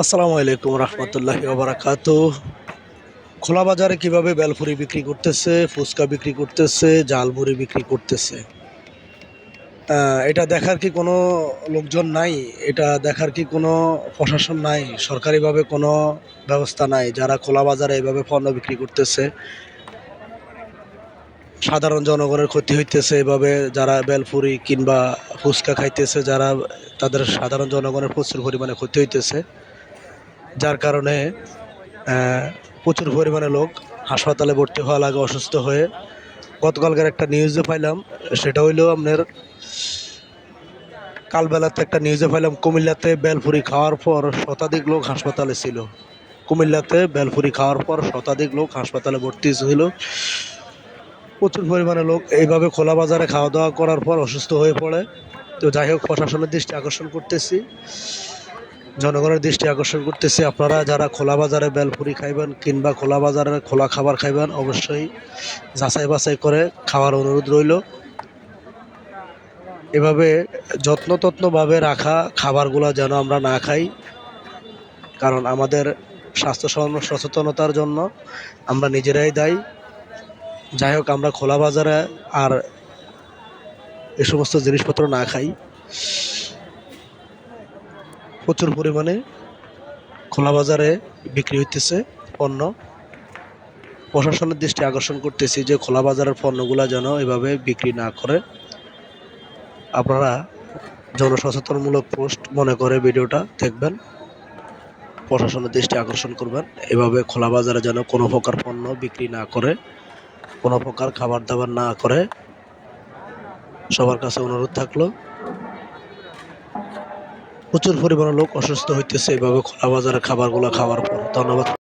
আসসালামু আলাইকুম রহমতুল্লাহ বারাকাত খোলা বাজারে কীভাবে বেলফুরি বিক্রি করতেছে, ফুচকা বিক্রি করতেছে জালমুড়ি বিক্রি করতেছে? এটা দেখার কি কোনো লোকজন নাই? এটা দেখার কি কোনো প্রশাসন নাই? সরকারিভাবে কোনো ব্যবস্থা নাই? যারা খোলা বাজারে এভাবে পণ্য বিক্রি করতেছে, সাধারণ জনগণের ক্ষতি হইতেছে এভাবে, যারা বেলফুরি কিংবা ফুচকা খাইতেছে, যারা তাদের সাধারণ জনগণের প্রচুর পরিমাণে ক্ষতি হইতেছে। যার কারণে প্রচুর পরিমাণে লোক হাসপাতালে ভর্তি হওয়া লাগে, অসুস্থ হয়ে। গতকালকার একটা নিউজে পাইলাম, সেটা হইল আপনার কালবেলাতে একটা নিউজে পাইলাম, কুমিল্লাতে বেলপুরি খাওয়ার পর শতাধিক লোক হাসপাতালে ছিল। কুমিল্লাতে বেলপুরি খাওয়ার পর শতাধিক লোক হাসপাতালে ভর্তি ছিল প্রচুর পরিমাণে লোক এইভাবে খোলা বাজারে খাওয়া দাওয়া করার পর অসুস্থ হয়ে পড়ে। তো যাই হোক, প্রশাসনের দৃষ্টি আকর্ষণ করতেছি। জনগণের দৃষ্টি আকর্ষণ করতেছি। আপনারা যারা খোলা বাজারে বেলপুরি খাইবেন কিংবা খোলা বাজারে খোলা খাবার খাইবেন, অবশ্যই যাচাই বাছাই করে খাওয়ার অনুরোধ রইল। এভাবে যত্ন তত্নভাবে রাখা খাবারগুলো যেন আমরা না খাই, কারণ আমাদের স্বাস্থ্য সচেতনতার জন্য আমরা নিজেরাই দায়ী। যাই হোক, আমরা খোলা বাজারে আর এ সমস্ত জিনিসপত্র না খাই। প্রচুর পরিমাণে খোলা বাজারে বিক্রি হইতেছে পণ্য। প্রশাসনের দৃষ্টি আকর্ষণ করতেছি যে খোলা বাজারের পণ্যগুলো যেন এভাবে বিক্রি না করে। আপনারা জনসচেতনমূলক পোস্ট মনে করে ভিডিওটা দেখবেন। প্রশাসনের দৃষ্টি আকর্ষণ করবেন, এভাবে খোলা বাজারে যেন কোনো প্রকার পণ্য বিক্রি না করে, কোনো প্রকার খাবার দাবার না করে। সবার কাছে অনুরোধ থাকল প্রচুর পরিমাণে লোক অসুস্থ হইতেছে। এভাবে খোলা বাজারে খাবারগুলো খাওয়ার পর ধন্যবাদ।